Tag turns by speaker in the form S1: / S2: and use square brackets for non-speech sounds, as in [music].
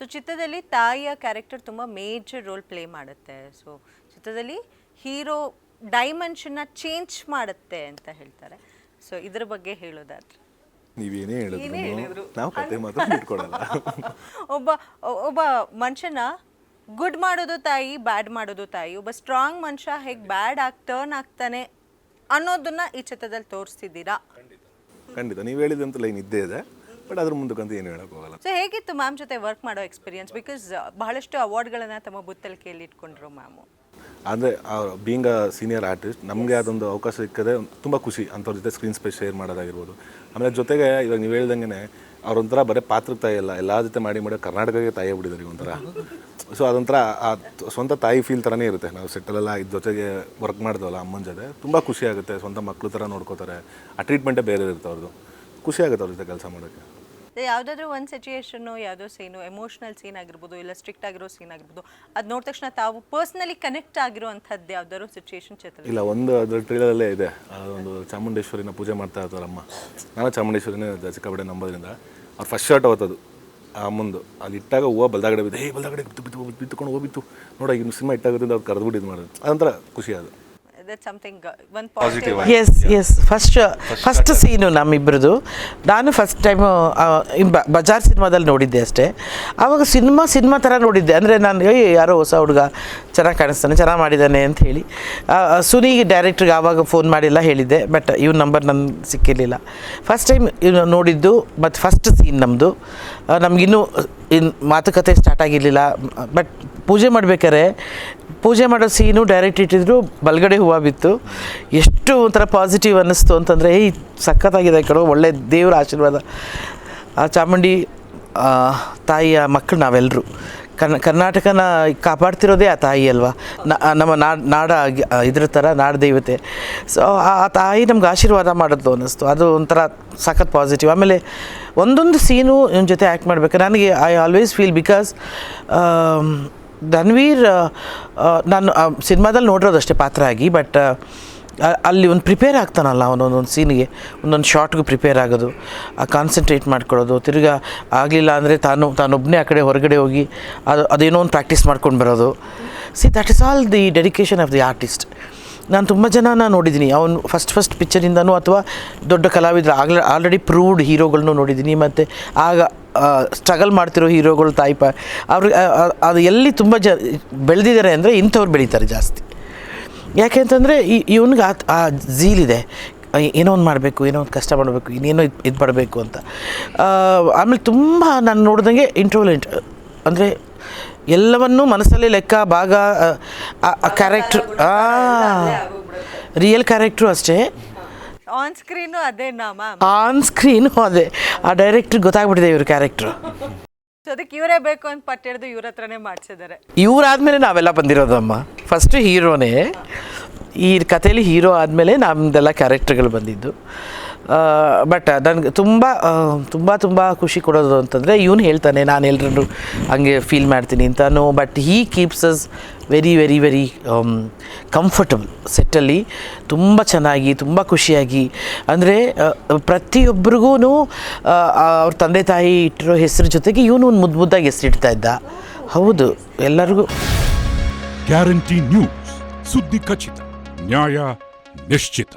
S1: So ಚಿತ್ರದಲ್ಲಿ ತಾಯಿಯ character ತುಂಬ ಮೇಜರ್ ರೋಲ್ ಪ್ಲೇ ಮಾಡುತ್ತೆ. ಸೊ ಚಿತ್ರದಲ್ಲಿ ಹೀರೋ ಡೈಮೆನ್ಷನ್ನ ಚೇಂಜ್ ಮಾಡುತ್ತೆ ಅಂತ ಹೇಳ್ತಾರೆ. ಸೊ ಇದ್ರ ಬಗ್ಗೆ ಹೇಳೋದಾದ್ರೆ.
S2: ನೀವೇನೇ
S1: ಹೇಳಿದ್ರು.
S2: ಹೇಳಿದ್ರು. ನಾವು ಕತೆ ಮಾತ್ರ ಇಟ್ಕೊಡಲ್ಲ [laughs]
S1: ಒಬ್ಬ ಒಬ್ಬ ಮನುಷ್ಯನ ಗುಡ್ ಮಾಡೋದು ತಾಯಿ ಬ್ಯಾಡ್ ಮಾಡೋದು ತಾಯಿ. ಒಬ್ಬ ಸ್ಟ್ರಾಂಗ್ ಮನುಷ್ಯ ಹೇಗೆ ಬ್ಯಾಡ್ ಆಗಿ ಟರ್ನ್ ಆಗ್ತಾನೆ ಅನ್ನೋದನ್ನ ಈ ಚಿತ್ರದಲ್ಲಿ ತೋರಿಸ್ತಿದ್ದೀರಾ?
S2: ಖಂಡಿತ. ನೀವು ಹೇಳಿದಂತ ಲೈನ್ ಇದ್ದೇ ಇದೆ. ಬಟ್ ಅದ್ರ ಮುಂದಕ್ಕಂತ ಏನು ಹೇಳಕ್ ಹೋಗಲ್ಲ.
S1: ಸೊ ಹೇಗಿತ್ತು ಮ್ಯಾಮ್ ಜೊತೆ ವರ್ಕ್ ಮಾಡೋ ಎಕ್ಸ್ಪೀರಿಯನ್ಸ್ ಬಿಕಾಸ್ ಬಹಳಷ್ಟು ಅವಾರ್ಡ್ಗಳನ್ನು ತಮ್ಮ ಕೇಳಿ ಇಟ್ಕೊಂಡ್ರು ಮ್ಯಾಮು
S2: ಅಂದರೆ ಬೀಂಗ್ ಅ ಸೀನಿಯರ್ ಆರ್ಟಿಸ್ಟ್ ನಮಗೆ ಅದೊಂದು ಅವಕಾಶ ಸಿಕ್ಕದೆ ತುಂಬ ಖುಷಿ ಅಂಥವ್ರ ಜೊತೆ ಸ್ಕ್ರೀನ್ ಸ್ಪೇಸ್ ಶೇರ್ ಮಾಡೋದಾಗಿರ್ಬೋದು. ಆಮೇಲೆ ಜೊತೆಗೆ ಇವಾಗ ನೀವು ಹೇಳ್ದಂಗೆ ಅವ್ರೊಂಥರ ಬರೀ ಪಾತ್ರಕ್ಕೆ ತಾಯಿ ಅಲ್ಲ ಎಲ್ಲ ಜೊತೆ ಮಾಡಿ ಮಾಡಿ ಕರ್ನಾಟಕಕ್ಕೆ ತಾಯಿ ಬಿಡಿದ್ರಿ ಒಂಥರ ಸೊ ಅದೊಂಥರ ಆ ಸ್ವಂತ ತಾಯಿ ಫೀಲ್ ಥರನೇ ಇರುತ್ತೆ. ನಾವು ಸೆಟ್ಟಲೆಲ್ಲ ಇದ್ರ ಜೊತೆಗೆ ವರ್ಕ್ ಮಾಡಿದ್ವಲ್ಲ ಅಮ್ಮನ ಜೊತೆ ತುಂಬ ಖುಷಿ ಆಗುತ್ತೆ. ಸ್ವಂತ ಮಕ್ಕಳು ಥರ ನೋಡ್ಕೋತಾರೆ. ಆ ಟ್ರೀಟ್ಮೆಂಟೇ ಬೇರೆ ಇರುತ್ತೆ ಅವ್ರದ್ದು ಖುಷಿ ಆಗುತ್ತೆ ಅವ್ರ ಜೊತೆ ಕೆಲಸ ಮಾಡೋಕ್ಕೆ.
S1: ಯಾವುದಾದ್ರೂ ಒಂದು ಸಿಚುಯೇಷನ್ನು ಯಾವುದೋ ಸೀನು ಎಮೋಷ್ನಲ್ ಸೀನ್ ಆಗಿರ್ಬೋದು, ಇಲ್ಲ ಸ್ಟ್ರಿಕ್ಟ್ ಆಗಿರೋ ಸೀನ್ ಆಗಿರ್ಬೋದು, ಅದು ನೋಡಿದ ತಕ್ಷಣ ತಾವು ಪರ್ಸ್ನಲಿ ಕನೆಕ್ಟ್ ಆಗಿರುವಂಥದ್ದು ಯಾವ್ದಾದ್ರು ಸಿಚುಯೇಷನ್ ಚಿತ್ರ
S2: ಇಲ್ಲ, ಒಂದು ಅದ್ರ ಟ್ರೇಲರಲ್ಲೇ ಇದೆ. ಒಂದು ಚಾಮುಂಡೇಶ್ವರಿನ ಪೂಜೆ ಮಾಡ್ತಾ ಇರ್ತಾರಮ್ಮ. ನಾನು ಚಾಮುಂಡೇಶ್ವರಿನೇ ಚಿಕ್ಕಬಡೆ ನಂಬೋದ್ರಿಂದ. ಅವ್ರು ಫಸ್ಟ್ ಶಾರ್ಟ್ ಅವತ್ತದು. ಆ, ಮುಂದೆ. ಅಲ್ಲಿ ಇಟ್ಟಾಗ ಹೂವು ಬಲ್ದಾಗಡೆ ಬಿದ್ದು ಹೇ ಬಲ್ದಾಗಡೆ ಬಿತ್ತು ಬಿತ್ತು ಬಿತ್ತು ಬಿತ್ತುಕೊಂಡು ಹೋಗಿತ್ತು ನೋಡ ಇನ್ನು ಸಿನಿಮಾ ಇಟ್ಟಾಗೋದ್ರಿಂದ ಅವ್ರು ಕರೆದ್ಬಿಟ್ಟು ಇದು ಮಾಡೋದು ಅದೊಂಥರ ಖುಷಿ ಅದು.
S1: That something one positive
S3: yes yes first first scene ನಮ್ಮಿಬ್ಬರದು ನಾನು ಫಸ್ಟ್ ಟೈಮು ಬಜಾರ್ ಸಿನಿಮಾದಲ್ಲಿ ನೋಡಿದ್ದೆ ಅಷ್ಟೇ. ಆವಾಗ ಸಿನಿಮಾ ಸಿನಿಮಾ ಥರ ನೋಡಿದ್ದೆ. ಅಂದರೆ ನಾನು ಏಯ್ ಯಾರೋ ಹೊಸ ಹುಡುಗ ಚೆನ್ನಾಗಿ ಕಾಣಿಸ್ತಾನೆ ಚೆನ್ನಾಗಿ ಮಾಡಿದ್ದಾನೆ ಅಂತ ಹೇಳಿ. ಸುನಿಗೆ ಡೈರೆಕ್ಟ್ರಿಗೆ ಆವಾಗ ಫೋನ್ ಮಾಡಿಲ್ಲ ಹೇಳಿದ್ದೆ. ಬಟ್ ಇವ್ನ ನಂಬರ್ ನನಗೆ ಸಿಕ್ಕಿರಲಿಲ್ಲ. ಫಸ್ಟ್ ಟೈಮ್ ಇವ್ನು ನೋಡಿದ್ದು ಮತ್ತು ಫಸ್ಟ್ ಸೀನ್ ನಮ್ಮದು ನಮಗಿನ್ನೂ ಇನ್ ಮಾತುಕತೆ ಸ್ಟಾರ್ಟ್ ಆಗಿರಲಿಲ್ಲ. ಬಟ್ ಪೂಜೆ ಮಾಡ್ಬೇಕಾರೆ ಪೂಜೆ ಮಾಡೋ ಸೀನು ಡೈರೆಕ್ಟ್ ಇಟ್ಟಿದ್ರು ಬಲ್ಗಡೆ ಹೂವು ಬಿತ್ತು. ಎಷ್ಟು ಒಂಥರ ಪಾಸಿಟಿವ್ ಅನ್ನಿಸ್ತು ಅಂತಂದರೆ, ಏಯ್, ಸಖತ್ತಾಗಿದೆ ಕಡೆ ಒಳ್ಳೆ ದೇವರ ಆಶೀರ್ವಾದ. ಆ ಚಾಮುಂಡಿ ತಾಯಿಯ ಮಕ್ಕಳು ನಾವೆಲ್ಲರೂ ಕನ್ ಕರ್ನಾಟಕನ ಕಾಪಾಡ್ತಿರೋದೇ ಆ ತಾಯಿ ಅಲ್ವಾ? ನಮ್ಮ ನಾಡ್ ಇದ್ರ ಥರ ನಾಡ ದೇವತೆ. ಸೊ ಆ ತಾಯಿ ನಮ್ಗೆ ಆಶೀರ್ವಾದ ಮಾಡೋದು ಅನ್ನಿಸ್ತು. ಅದು ಒಂಥರ ಸಖತ್ ಪಾಸಿಟಿವ್ ಆಮೇಲೆ ಒಂದೊಂದು ಸೀನು ನಿಮ್ಮ ಜೊತೆ ಆ್ಯಕ್ಟ್ ಮಾಡಬೇಕು. ನನಗೆ I always feel because Dhanveer ನಾನು ಸಿನಿಮಾದಲ್ಲಿ ನೋಡಿರೋದು ಅಷ್ಟೇ ಪಾತ್ರ ಆಗಿ ಬಟ್ ಅಲ್ಲಿ ಒಂದು ಪ್ರಿಪೇರ್ ಆಗ್ತಾನಲ್ಲ ಅವನೊಂದೊಂದು ಸೀನಿಗೆ ಒಂದೊಂದು ಶಾರ್ಟ್ಗೂ ಪ್ರಿಪೇರ್ ಆಗೋದು. ಆ ಕಾನ್ಸಂಟ್ರೇಟ್ ಮಾಡ್ಕೊಳ್ಳೋದು. ತಿರ್ಗಾ ಆಗಲಿಲ್ಲ ಅಂದರೆ ತಾನು ತಾನೊಬ್ಬನೇ ಆ ಕಡೆ ಹೊರಗಡೆ ಹೋಗಿ ಅದು, ಅದೇನೋ ಒಂದು ಪ್ರಾಕ್ಟೀಸ್ ಮಾಡ್ಕೊಂಡು ಬರೋದು. See that is all the dedication of the artist ನಾನು ತುಂಬ ಜನನ ನೋಡಿದ್ದೀನಿ. ಅವನು ಫಸ್ಟ್ ಫಸ್ಟ್ ಪಿಕ್ಚರಿಂದನೂ ಅಥವಾ ದೊಡ್ಡ ಕಲಾವಿದರು ಆಗಲೇ ಆಲ್ರೆಡಿ ಪ್ರೂವ್ಡ್ ಹೀರೋಗಳನ್ನೂ ನೋಡಿದ್ದೀನಿ. ಮತ್ತು ಆಗ ಸ್ಟ್ರಗಲ್ ಮಾಡ್ತಿರೋ ಹೀರೋಗಳು ತಾಯಿ ಪಾ ಅವ್ರಿಗೆ ಅದು ಎಲ್ಲಿ ತುಂಬ ಜ, ಬೆಳೆದಿದ್ದಾರೆ ಅಂದರೆ ಇಂಥವ್ರು ಬೆಳೀತಾರೆ ಜಾಸ್ತಿ. ಯಾಕೆ ಅಂತಂದರೆ ಇವನಿಗೆ ಆ ಆ ಝೀಲಿದೆ ಏನೋ ಒಂದು ಮಾಡಬೇಕು ಏನೋ ಒಂದು ಕಷ್ಟ ಮಾಡಬೇಕು ಇನ್ನೇನೋ ಇದು ಇದು ಪಡಬೇಕು ಅಂತ. ಆಮೇಲೆ ತುಂಬ ನಾನು ನೋಡಿದಂಗೆ ಇಂಟ್ರೋಲೆಂಟ್ ಅಂದರೆ ಎಲ್ಲವನ್ನೂ ಮನಸ್ಸಲ್ಲಿ ಲೆಕ್ಕ ಭಾಗ ಕ್ಯಾರೆಕ್ಟ್ರ್ ರಿಯಲ್ ಕ್ಯಾರೆಕ್ಟ್ರು ಅಷ್ಟೇ.
S1: ಆನ್ ಸ್ಕ್ರೀನು ಅದೇ
S3: ಆನ್ ಸ್ಕ್ರೀನು ಅದೇ. ಆ ಡೈರೆಕ್ಟ್ರಿಗೆ ಗೊತ್ತಾಗ್ಬಿಟ್ಟಿದೆ ಇವ್ರ ಕ್ಯಾರೆಕ್ಟ್ರು
S1: ಸೊ ಅದಕ್ಕೆ ಇವರೇ ಬೇಕು ಅಂತ ಪಟ್ಟು ಹಿಡಿದು ಇವ್ರ ಹತ್ರನೇ ಮಾಡಿಸಿದ್ದಾರೆ.
S3: ಇವರಾದ್ಮೇಲೆ ನಾವೆಲ್ಲ ಬಂದಿರೋದಮ್ಮ. ಫಸ್ಟ್ ಹೀರೋನೇ ಈ ಕಥೆಯಲ್ಲಿ ಹೀರೋ ಆದಮೇಲೆ ನಮ್ಮದೆಲ್ಲ ಕ್ಯಾರೆಕ್ಟರ್ಗಳು ಬಂದಿದ್ದು. ಬಟ್ ನನಗೆ ತುಂಬ ತುಂಬ ತುಂಬ ಖುಷಿ ಕೊಡೋದು ಅಂತಂದರೆ ಇವನು ಹೇಳ್ತಾನೆ, ನಾನು ಎಲ್ಲರೂ ಹಂಗೆ ಫೀಲ್ ಮಾಡ್ತೀನಿ ಅಂತಾನು but he keeps us very very very comfortable ಸೆಟ್ಟಲ್ಲಿ ತುಂಬ ಚೆನ್ನಾಗಿ, ತುಂಬ ಖುಷಿಯಾಗಿ. ಅಂದರೆ ಪ್ರತಿಯೊಬ್ಬರಿಗೂ ಅವ್ರ ತಂದೆ ತಾಯಿ ಇಟ್ಟಿರೋ ಹೆಸರು ಜೊತೆಗೆ ಇವನು ಒಂದು ಮುದ್ದು ಮುದ್ದಾಗಿ ಹೆಸರಿಡ್ತಾ ಇದ್ದ. ಹೌದು, ಎಲ್ಲರಿಗೂ.
S4: ಗ್ಯಾರಂಟಿ ನ್ಯೂಸ್ ಸುದ್ದಿ ಖಚಿತ ನ್ಯಾಯ ನಿಶ್ಚಿತ